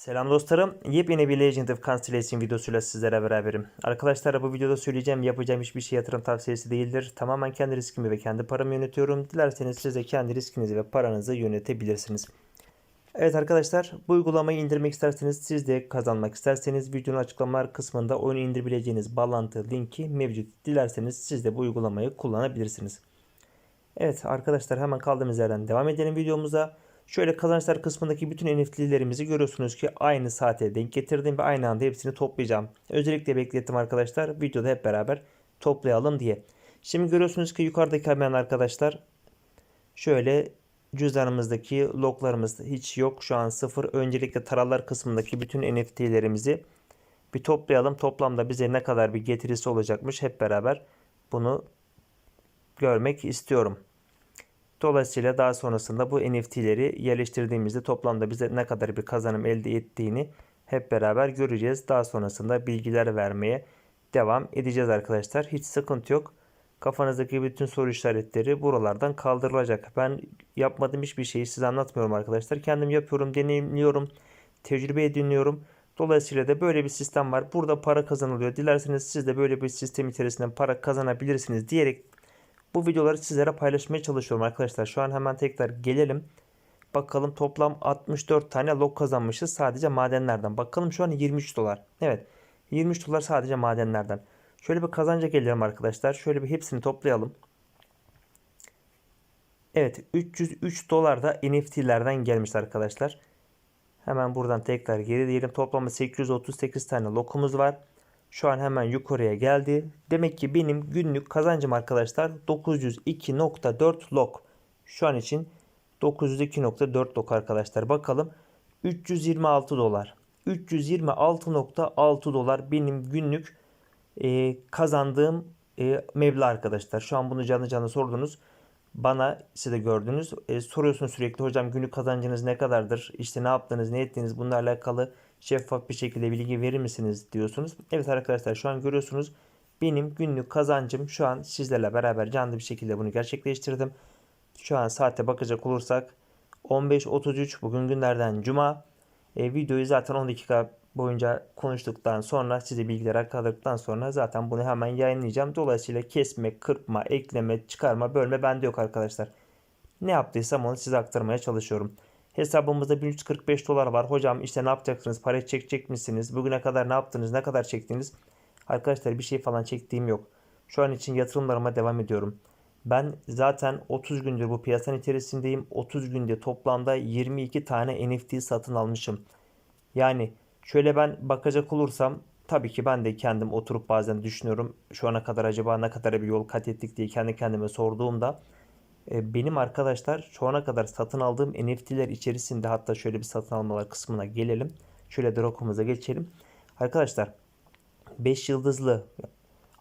Selam dostlarım. Yepyeni bir Legend of Constellation videosuyla sizlere beraberim. Arkadaşlar bu videoda söyleyeceğim yapacağım hiçbir şey yatırım tavsiyesi değildir. Tamamen kendi riskimi ve kendi paramı yönetiyorum. Dilerseniz siz de kendi riskinizi ve paranızı yönetebilirsiniz. Evet arkadaşlar bu uygulamayı indirmek isterseniz siz de kazanmak isterseniz videonun açıklamalar kısmında oyunu indirebileceğiniz bağlantı linki mevcut. Dilerseniz siz de bu uygulamayı kullanabilirsiniz. Evet arkadaşlar hemen kaldığımız yerden devam edelim videomuza. Şöyle kazançlar kısmındaki bütün NFT'lerimizi görüyorsunuz ki aynı saate denk getirdim ve aynı anda hepsini toplayacağım. Özellikle beklettim arkadaşlar videoda hep beraber toplayalım diye. Şimdi görüyorsunuz ki yukarıdaki hemen arkadaşlar şöyle cüzdanımızdaki loglarımız hiç yok. Şu an sıfır. Öncelikle taralar kısmındaki bütün NFT'lerimizi bir toplayalım. Toplamda bize ne kadar bir getirisi olacakmış hep beraber bunu görmek istiyorum. Dolayısıyla daha sonrasında bu NFT'leri yerleştirdiğimizde toplamda bize ne kadar bir kazanım elde ettiğini hep beraber göreceğiz. Daha sonrasında bilgiler vermeye devam edeceğiz arkadaşlar. Hiç sıkıntı yok. Kafanızdaki bütün soru işaretleri buralardan kaldırılacak. Ben yapmadığım hiçbir şeyi size anlatmıyorum arkadaşlar. Kendim yapıyorum, deneyimliyorum, tecrübe ediniyorum. Dolayısıyla da böyle bir sistem var. Burada para kazanılıyor. Dilerseniz siz de böyle bir sistem içerisinden para kazanabilirsiniz diyerek bu videoları sizlere paylaşmaya çalışıyorum arkadaşlar. Şu an hemen tekrar gelelim. Bakalım toplam 64 tane log kazanmışız sadece madenlerden. Bakalım şu an 23 dolar. Evet 23 dolar sadece madenlerden. Şöyle bir kazanca gelelim arkadaşlar. Şöyle bir hepsini toplayalım. Evet 303 dolar da NFT'lerden gelmiş arkadaşlar. Hemen buradan tekrar geri diyelim. Toplamda 838 tane lokumuz var. Şu an hemen yukarıya geldi. Demek ki benim günlük kazancım arkadaşlar 902.4 log. Şu an için 902.4 log arkadaşlar. Bakalım 326 dolar. 326.6 dolar benim günlük e, kazandığım e, meblağ arkadaşlar. Şu an bunu canlı canlı sordunuz. Bana siz de gördünüz. E, soruyorsunuz sürekli hocam günlük kazancınız ne kadardır? İşte ne yaptınız, ne ettiniz? Bununla alakalı şeffaf bir şekilde bilgi verir misiniz diyorsunuz. Evet arkadaşlar şu an görüyorsunuz. Benim günlük kazancım şu an sizlerle beraber canlı bir şekilde bunu gerçekleştirdim. Şu an saate bakacak olursak 15.33 bugün günlerden cuma. E, videoyu zaten 10 dakika boyunca konuştuktan sonra size bilgiler aktardıktan sonra zaten bunu hemen yayınlayacağım. Dolayısıyla kesme, kırpma, ekleme, çıkarma, bölme bende yok arkadaşlar. Ne yaptıysam onu size aktarmaya çalışıyorum. Hesabımızda 1345 dolar var. Hocam işte ne yapacaksınız? Para çekecek misiniz? Bugüne kadar ne yaptınız? Ne kadar çektiniz? Arkadaşlar bir şey falan çektiğim yok. Şu an için yatırımlarıma devam ediyorum. Ben zaten 30 gündür bu piyasanın içerisindeyim. 30 günde toplamda 22 tane NFT satın almışım. Yani şöyle ben bakacak olursam tabii ki ben de kendim oturup bazen düşünüyorum. Şu ana kadar acaba ne kadar bir yol kat ettik diye kendi kendime sorduğumda benim arkadaşlar şu ana kadar satın aldığım NFT'ler içerisinde hatta şöyle bir satın almalar kısmına gelelim. Şöyle Drock'umuza geçelim. Arkadaşlar 5 yıldızlı,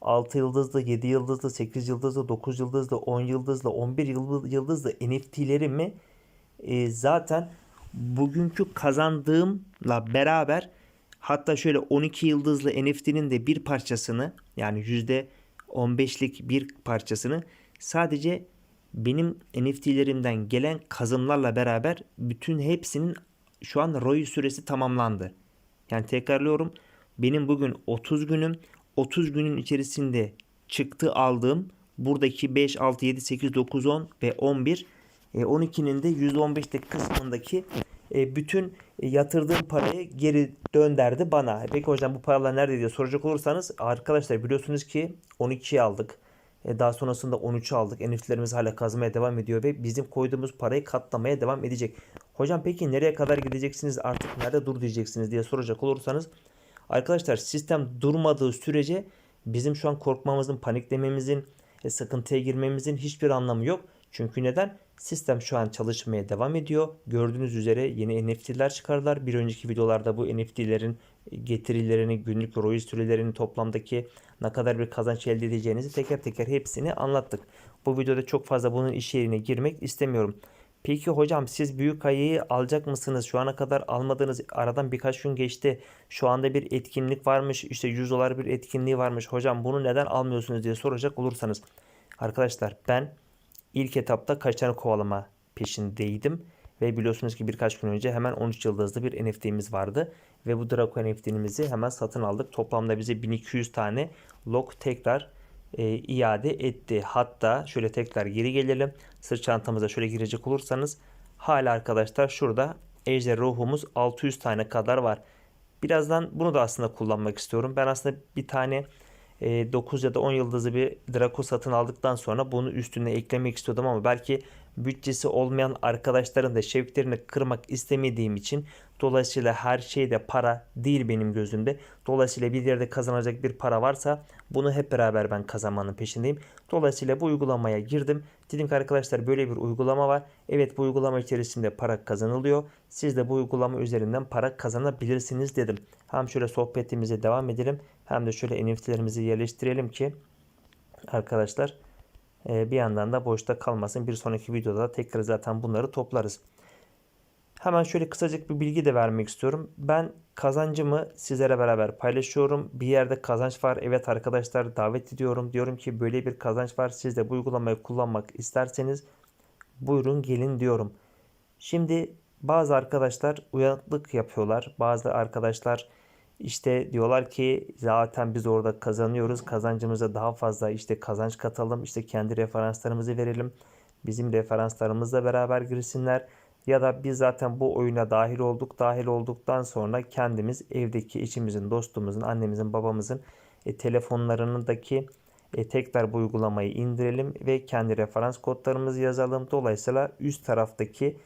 6 yıldızlı, 7 yıldızlı, 8 yıldızlı, 9 yıldızlı, 10 yıldızlı, 11 yıldızlı NFT'lerimi e, zaten bugünkü kazandığımla beraber hatta şöyle 12 yıldızlı NFT'nin de bir parçasını yani %15'lik bir parçasını sadece benim NFT'lerimden gelen kazımlarla beraber bütün hepsinin şu an ROI süresi tamamlandı. Yani tekrarlıyorum. Benim bugün 30 günüm. 30 günün içerisinde çıktı aldığım buradaki 5, 6, 7, 8, 9, 10 ve 11 e, 12'nin de %15'lik kısmındaki e, bütün e, yatırdığım parayı geri dönderdi bana. Peki hocam bu paralar nerede diye soracak olursanız arkadaşlar biliyorsunuz ki 12'yi aldık. E, daha sonrasında 13'ü aldık. NFT'lerimiz hala kazmaya devam ediyor ve bizim koyduğumuz parayı katlamaya devam edecek. Hocam peki nereye kadar gideceksiniz artık nerede dur diyeceksiniz diye soracak olursanız arkadaşlar sistem durmadığı sürece bizim şu an korkmamızın, paniklememizin, e, sıkıntıya girmemizin hiçbir anlamı yok. Çünkü neden? Sistem şu an çalışmaya devam ediyor. Gördüğünüz üzere yeni NFT'ler çıkardılar. Bir önceki videolarda bu NFT'lerin getirilerini, günlük ROI sürelerini toplamdaki ne kadar bir kazanç elde edeceğinizi teker teker hepsini anlattık. Bu videoda çok fazla bunun iş yerine girmek istemiyorum. Peki hocam siz büyük ayıyı alacak mısınız? Şu ana kadar almadığınız aradan birkaç gün geçti. Şu anda bir etkinlik varmış. İşte 100 dolar bir etkinliği varmış. Hocam bunu neden almıyorsunuz diye soracak olursanız. Arkadaşlar ben ilk etapta kaç tane kovalama peşindeydim. Ve biliyorsunuz ki birkaç gün önce hemen 13 yıldızlı bir NFT'miz vardı. Ve bu Draco NFT'mizi hemen satın aldık. Toplamda bize 1200 tane log tekrar e, iade etti. Hatta şöyle tekrar geri gelelim. Sırt çantamıza şöyle girecek olursanız hala arkadaşlar şurada ejder ruhumuz 600 tane kadar var. Birazdan bunu da aslında kullanmak istiyorum. Ben aslında bir tane e, 9 ya da 10 yıldızlı bir Draco satın aldıktan sonra bunu üstüne eklemek istiyordum ama belki bütçesi olmayan arkadaşların da şevklerini kırmak istemediğim için dolayısıyla her şey de para değil benim gözümde. Dolayısıyla bir yerde kazanacak bir para varsa bunu hep beraber ben kazanmanın peşindeyim. Dolayısıyla bu uygulamaya girdim. Dedim ki arkadaşlar böyle bir uygulama var. Evet bu uygulama içerisinde para kazanılıyor. Siz de bu uygulama üzerinden para kazanabilirsiniz dedim. Hem şöyle sohbetimize devam edelim hem de şöyle NFT'lerimizi yerleştirelim ki arkadaşlar bir yandan da boşta kalmasın. Bir sonraki videoda tekrar zaten bunları toplarız. Hemen şöyle kısacık bir bilgi de vermek istiyorum. Ben kazancımı sizlere beraber paylaşıyorum. Bir yerde kazanç var. Evet arkadaşlar davet ediyorum. Diyorum ki böyle bir kazanç var. Siz de bu uygulamayı kullanmak isterseniz buyurun gelin diyorum. Şimdi bazı arkadaşlar uyanıklık yapıyorlar. Bazı arkadaşlar işte diyorlar ki zaten biz orada kazanıyoruz. Kazancımıza daha fazla işte kazanç katalım. işte kendi referanslarımızı verelim. Bizim referanslarımızla beraber girsinler. Ya da biz zaten bu oyuna dahil olduk. Dahil olduktan sonra kendimiz evdeki içimizin, dostumuzun, annemizin, babamızın e, telefonlarındaki e, tekrar bu uygulamayı indirelim ve kendi referans kodlarımızı yazalım. Dolayısıyla üst taraftaki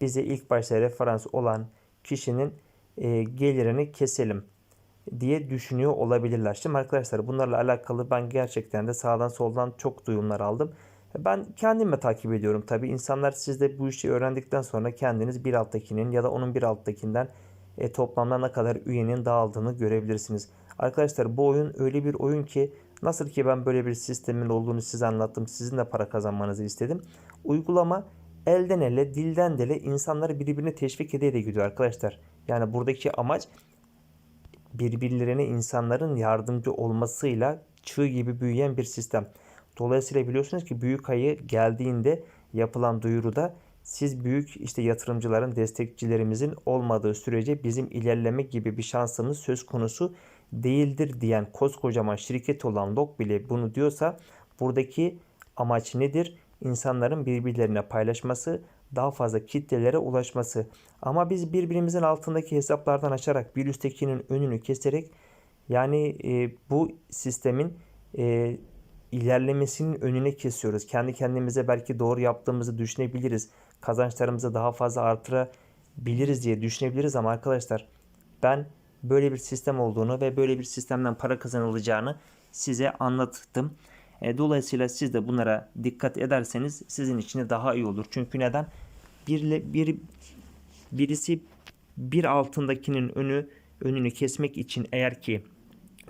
bize ilk başta referans olan kişinin e, gelirini keselim diye düşünüyor olabilirler. Şimdi arkadaşlar bunlarla alakalı ben gerçekten de sağdan soldan çok duyumlar aldım. Ben kendime takip ediyorum tabi. İnsanlar siz de bu işi öğrendikten sonra kendiniz bir alttakinin ya da onun bir alttakinden e, toplamda ne kadar üyenin dağıldığını görebilirsiniz. Arkadaşlar bu oyun öyle bir oyun ki nasıl ki ben böyle bir sistemin olduğunu size anlattım. Sizin de para kazanmanızı istedim. Uygulama elden ele, dilden dile insanları birbirine teşvik ede de gidiyor arkadaşlar. Yani buradaki amaç birbirlerine insanların yardımcı olmasıyla çığ gibi büyüyen bir sistem. Dolayısıyla biliyorsunuz ki büyük ayı geldiğinde yapılan duyuruda siz büyük işte yatırımcıların, destekçilerimizin olmadığı sürece bizim ilerleme gibi bir şansımız söz konusu değildir diyen koskocaman şirket olan Lok bile bunu diyorsa buradaki amaç nedir? İnsanların birbirlerine paylaşması, daha fazla kitlelere ulaşması. Ama biz birbirimizin altındaki hesaplardan açarak bir üsttekinin önünü keserek yani e, bu sistemin e, ilerlemesinin önüne kesiyoruz. Kendi kendimize belki doğru yaptığımızı düşünebiliriz. Kazançlarımızı daha fazla artırabiliriz diye düşünebiliriz ama arkadaşlar ben böyle bir sistem olduğunu ve böyle bir sistemden para kazanılacağını size anlattım. E, dolayısıyla siz de bunlara dikkat ederseniz sizin için de daha iyi olur. Çünkü neden? Bir, bir birisi bir altındakinin önü önünü kesmek için eğer ki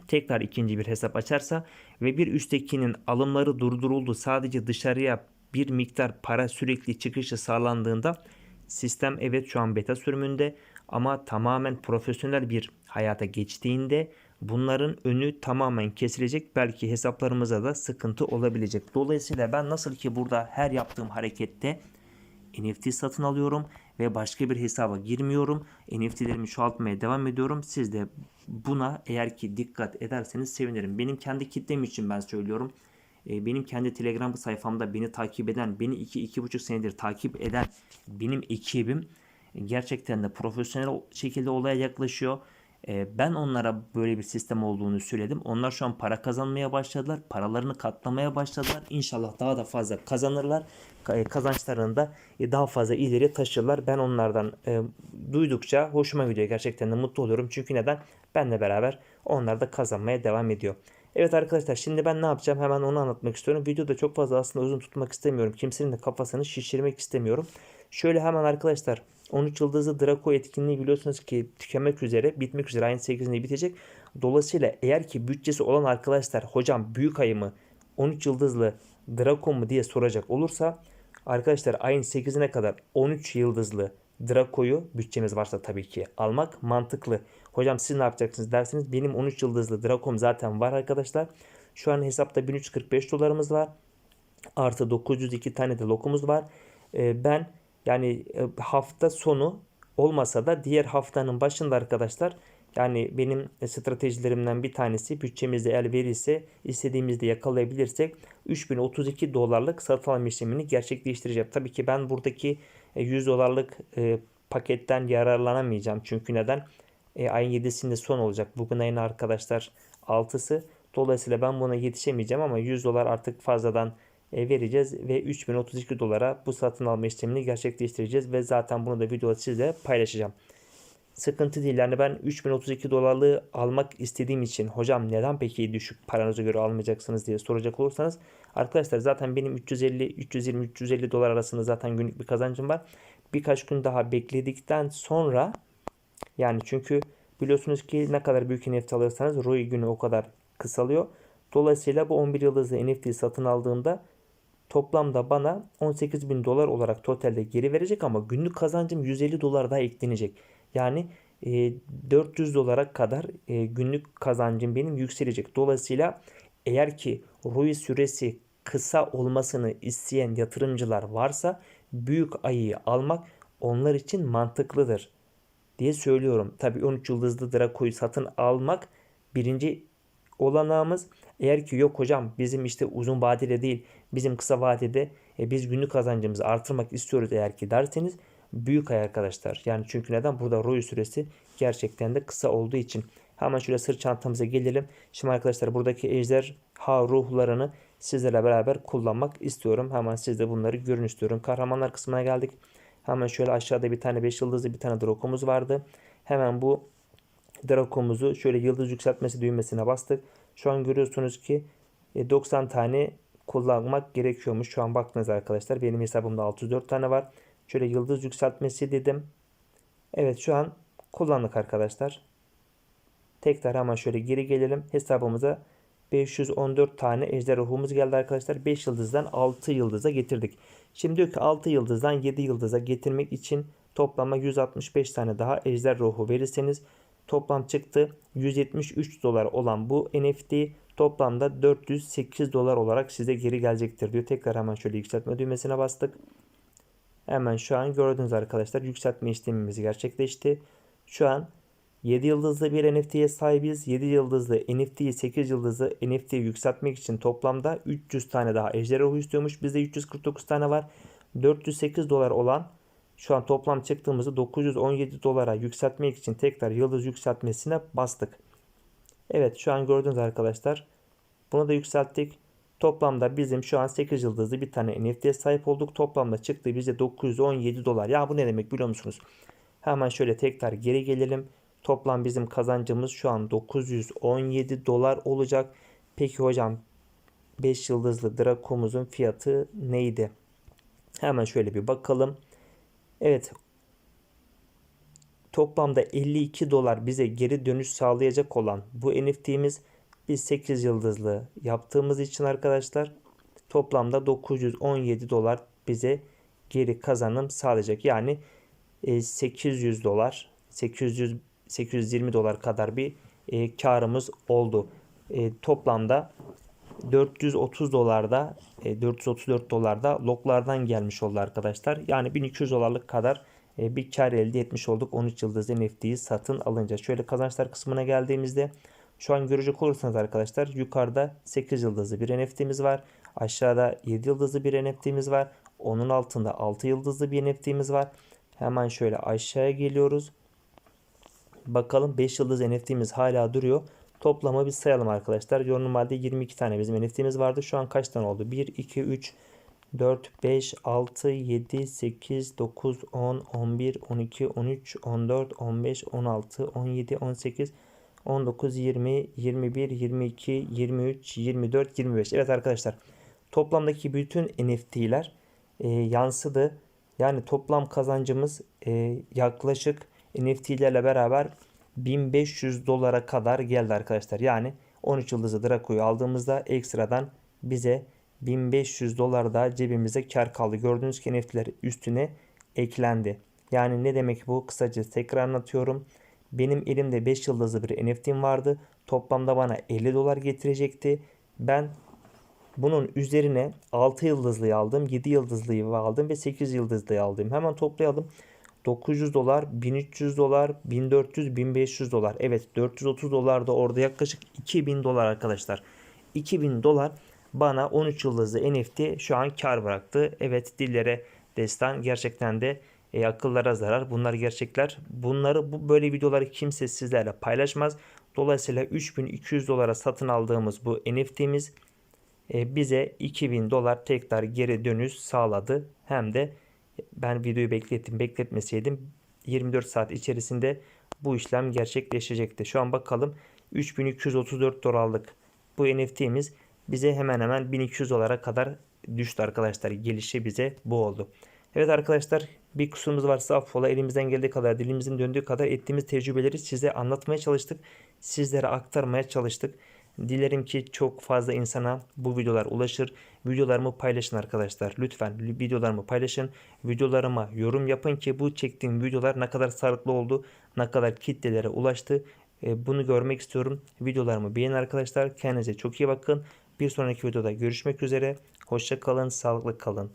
tekrar ikinci bir hesap açarsa ve bir üsttekinin alımları durduruldu sadece dışarıya bir miktar para sürekli çıkışı sağlandığında sistem evet şu an beta sürümünde ama tamamen profesyonel bir hayata geçtiğinde bunların önü tamamen kesilecek. Belki hesaplarımıza da sıkıntı olabilecek. Dolayısıyla ben nasıl ki burada her yaptığım harekette NFT satın alıyorum ve başka bir hesaba girmiyorum. NFT'lerimi çoğaltmaya devam ediyorum. Siz de buna eğer ki dikkat ederseniz sevinirim. Benim kendi kitlem için ben söylüyorum. Ee, benim kendi Telegram sayfamda beni takip eden, beni 2-2,5 senedir takip eden benim ekibim gerçekten de profesyonel şekilde olaya yaklaşıyor. Ee, ben onlara böyle bir sistem olduğunu söyledim. Onlar şu an para kazanmaya başladılar. Paralarını katlamaya başladılar. İnşallah daha da fazla kazanırlar. E, kazançlarını da e, daha fazla ileri taşırlar. Ben onlardan e, duydukça hoşuma gidiyor. Gerçekten de mutlu oluyorum. Çünkü neden? Benle beraber onlar da kazanmaya devam ediyor. Evet arkadaşlar şimdi ben ne yapacağım hemen onu anlatmak istiyorum. Videoda çok fazla aslında uzun tutmak istemiyorum. Kimsenin de kafasını şişirmek istemiyorum. Şöyle hemen arkadaşlar 13 yıldızlı Draco etkinliği biliyorsunuz ki tükenmek üzere, bitmek üzere ayın 8'inde bitecek. Dolayısıyla eğer ki bütçesi olan arkadaşlar hocam büyük ayı mı 13 yıldızlı Draco mu diye soracak olursa arkadaşlar ayın 8'ine kadar 13 yıldızlı Draco'yu bütçeniz varsa tabii ki almak mantıklı. Hocam siz ne yapacaksınız derseniz benim 13 yıldızlı Draco'm zaten var arkadaşlar. Şu an hesapta 1345 dolarımız var. Artı 902 tane de lokumuz var. Ee, ben Yani e, hafta sonu olmasa da diğer haftanın başında arkadaşlar yani benim stratejilerimden bir tanesi bütçemizde el verirse istediğimizde yakalayabilirsek 3032 dolarlık satın alma işlemini gerçekleştireceğim. Tabii ki ben buradaki e, 100 dolarlık e, paketten yararlanamayacağım. Çünkü neden? E, ayın 7'sinde son olacak. Bugün ayın arkadaşlar 6'sı. Dolayısıyla ben buna yetişemeyeceğim ama 100 dolar artık fazladan e, vereceğiz ve 3032 dolara bu satın alma işlemini gerçekleştireceğiz ve zaten bunu da videoda sizle paylaşacağım. Sıkıntı değil. Yani ben 3032 dolarlığı almak istediğim için hocam neden peki düşük paranıza göre almayacaksınız diye soracak olursanız arkadaşlar zaten benim 350 320 350 dolar arasında zaten günlük bir kazancım var. Birkaç gün daha bekledikten sonra yani çünkü biliyorsunuz ki ne kadar büyük NFT alırsanız ROI günü o kadar kısalıyor. Dolayısıyla bu 11 yıldızlı NFT satın aldığımda toplamda bana 18 bin dolar olarak totalde geri verecek ama günlük kazancım 150 dolar daha eklenecek. Yani e, 400 dolara kadar e, günlük kazancım benim yükselecek. Dolayısıyla eğer ki ROI süresi kısa olmasını isteyen yatırımcılar varsa büyük ayıyı almak onlar için mantıklıdır diye söylüyorum. Tabi 13 yıldızlı Draco'yu satın almak birinci olanağımız. Eğer ki yok hocam bizim işte uzun vadede değil bizim kısa vadede e, biz günlük kazancımızı artırmak istiyoruz eğer ki derseniz büyük ay arkadaşlar. Yani çünkü neden? Burada ROI süresi gerçekten de kısa olduğu için. Hemen şöyle sırt çantamıza gelelim. Şimdi arkadaşlar buradaki ejder ha ruhlarını sizlerle beraber kullanmak istiyorum. Hemen siz de bunları görün istiyorum. Kahramanlar kısmına geldik. Hemen şöyle aşağıda bir tane 5 yıldızlı bir tane Draco'muz vardı. Hemen bu Draco'muzu şöyle yıldız yükseltmesi düğmesine bastık. Şu an görüyorsunuz ki 90 e, tane kullanmak gerekiyormuş. Şu an baktınız arkadaşlar. Benim hesabımda 604 tane var. Şöyle yıldız yükseltmesi dedim. Evet şu an kullandık arkadaşlar. Tekrar hemen şöyle geri gelelim. Hesabımıza 514 tane ejder ruhumuz geldi arkadaşlar. 5 yıldızdan 6 yıldıza getirdik. Şimdi diyor ki 6 yıldızdan 7 yıldıza getirmek için toplama 165 tane daha ejder ruhu verirseniz toplam çıktı 173 dolar olan bu NFT toplamda 408 dolar olarak size geri gelecektir diyor. Tekrar hemen şöyle yükseltme düğmesine bastık. Hemen şu an gördünüz arkadaşlar yükseltme işlemimiz gerçekleşti. Şu an 7 yıldızlı bir NFT'ye sahibiz. 7 yıldızlı NFT'yi 8 yıldızlı NFT'yi yükseltmek için toplamda 300 tane daha ejderha ruhu istiyormuş. Bizde 349 tane var. 408 dolar olan şu an toplam çıktığımızı 917 dolara yükseltmek için tekrar yıldız yükseltmesine bastık. Evet şu an gördünüz arkadaşlar. Bunu da yükselttik. Toplamda bizim şu an 8 yıldızlı bir tane NFT'ye sahip olduk. Toplamda çıktı bize 917 dolar. Ya bu ne demek biliyor musunuz? Hemen şöyle tekrar geri gelelim. Toplam bizim kazancımız şu an 917 dolar olacak. Peki hocam 5 yıldızlı Draco'muzun fiyatı neydi? Hemen şöyle bir bakalım. Evet. Toplamda 52 dolar bize geri dönüş sağlayacak olan bu NFT'miz biz 8 yıldızlı yaptığımız için arkadaşlar toplamda 917 dolar bize geri kazanım sağlayacak. Yani 800 e, dolar 800 820 dolar kadar bir e, karımız oldu. E, toplamda 430 dolarda e, 434 dolarda loklardan gelmiş oldu arkadaşlar. Yani 1200 dolarlık kadar bir kar elde etmiş olduk 13 yıldız NFT'yi satın alınca. Şöyle kazançlar kısmına geldiğimizde şu an görecek olursanız arkadaşlar yukarıda 8 yıldızlı bir NFT'miz var. Aşağıda 7 yıldızlı bir NFT'miz var. Onun altında 6 yıldızlı bir NFT'miz var. Hemen şöyle aşağıya geliyoruz. Bakalım 5 yıldız NFT'miz hala duruyor. Toplama bir sayalım arkadaşlar. Normalde 22 tane bizim NFT'miz vardı. Şu an kaç tane oldu? 1, 2, 3, 4, 5, 6, 7, 8, 9, 10, 11, 12, 13, 14, 15, 16, 17, 18, 19, 20, 21, 22, 23, 24, 25. Evet arkadaşlar toplamdaki bütün NFT'ler e, yansıdı. Yani toplam kazancımız e, yaklaşık NFT'lerle beraber 1500 dolara kadar geldi arkadaşlar. Yani 13 yıldızlı Draco'yu aldığımızda ekstradan bize 1500 dolar da cebimize kar kaldı. Gördüğünüz ki NFT'ler üstüne eklendi. Yani ne demek bu? Kısaca tekrar anlatıyorum. Benim elimde 5 yıldızlı bir NFT'm vardı. Toplamda bana 50 dolar getirecekti. Ben Bunun üzerine 6 yıldızlıyı aldım, 7 yıldızlıyı aldım ve 8 yıldızlıyı aldım. Hemen toplayalım. 900 dolar, 1300 dolar, 1400, 1500 dolar. Evet 430 dolar da orada yaklaşık 2000 dolar arkadaşlar. 2000 dolar bana 13 yıldızlı NFT şu an kar bıraktı. Evet dillere destan gerçekten de e, akıllara zarar. Bunlar gerçekler. Bunları bu böyle videoları kimse sizlerle paylaşmaz. Dolayısıyla 3200 dolara satın aldığımız bu NFT'miz e, bize 2000 dolar tekrar geri dönüş sağladı. Hem de ben videoyu beklettim. Bekletmeseydim 24 saat içerisinde bu işlem gerçekleşecekti. Şu an bakalım 3234 dolarlık bu NFT'miz bize hemen hemen 1200 dolara kadar düştü arkadaşlar. Gelişi bize bu oldu. Evet arkadaşlar bir kusurumuz varsa affola elimizden geldiği kadar dilimizin döndüğü kadar ettiğimiz tecrübeleri size anlatmaya çalıştık. Sizlere aktarmaya çalıştık. Dilerim ki çok fazla insana bu videolar ulaşır. Videolarımı paylaşın arkadaşlar. Lütfen videolarımı paylaşın. Videolarıma yorum yapın ki bu çektiğim videolar ne kadar sağlıklı oldu, ne kadar kitlelere ulaştı. E, Bunu görmek istiyorum. Videolarımı beğenin arkadaşlar. Kendinize çok iyi bakın. Bir sonraki videoda görüşmek üzere. Hoşça kalın, sağlıklı kalın.